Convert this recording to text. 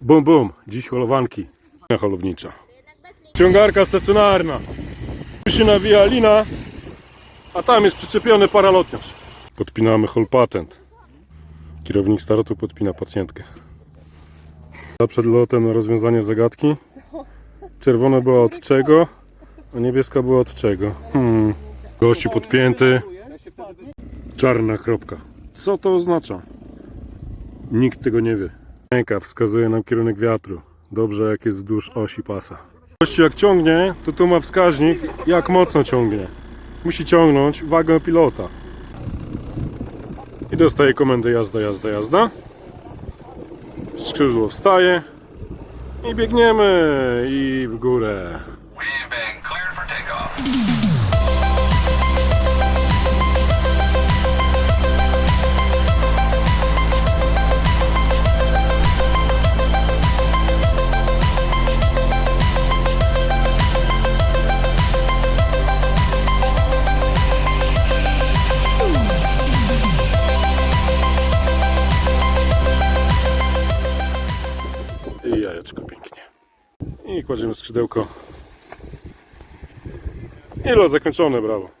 Bum, bum. Dziś holowanki. Holownicza. Ciągarka stacjonarna. Tu się nawija lina, a tam jest przyczepiony paralotniarz. Podpinamy hol patent. Kierownik startu podpina pacjentkę. A przed lotem rozwiązanie zagadki. Czerwona była od czego, a niebieska była od czego. Hmm. Podpięty. Czarna kropka. Co to oznacza? Nikt tego nie wie. Ręka wskazuje nam kierunek wiatru. Dobrze jak jest wzdłuż osi pasa. Gościu jak ciągnie, to tu ma wskaźnik jak mocno ciągnie. Musi ciągnąć wagę pilota. I dostaje komendę jazda, jazda, jazda. Skrzydło wstaje. I biegniemy i w górę. I jajeczko pięknie. I kładziemy skrzydełko. I lot zakończony, brawo.